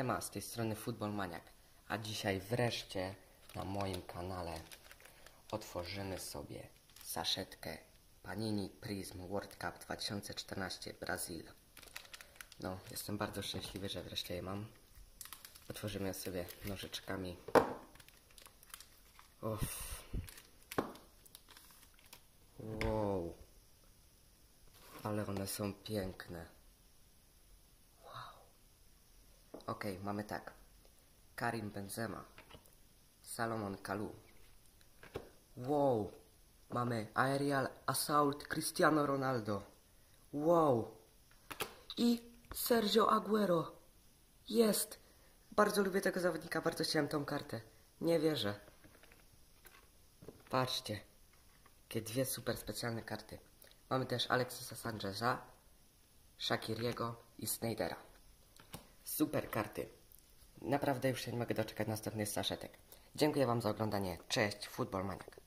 Siema, z tej strony Football Maniak, a dzisiaj wreszcie na moim kanale otworzymy sobie saszetkę Panini Prism World Cup 2014 Brazil. No, jestem bardzo szczęśliwy, że wreszcie je mam. Otworzymy je sobie nożyczkami. Uff. Wow. Ale one są piękne. Okej, mamy tak. Karim Benzema. Salomon Kalou. Wow. Mamy Aerial Assault Cristiano Ronaldo. Wow. I Sergio Aguero. Jest. Bardzo lubię tego zawodnika, bardzo chciałem tą kartę. Nie wierzę. Patrzcie. Jakie dwie super specjalne karty. Mamy też Alexisa Sancheza, Shakiriego i Snydera. Super karty. Naprawdę już się nie mogę doczekać następnych saszetek. Dziękuję Wam za oglądanie. Cześć, Football Maniak.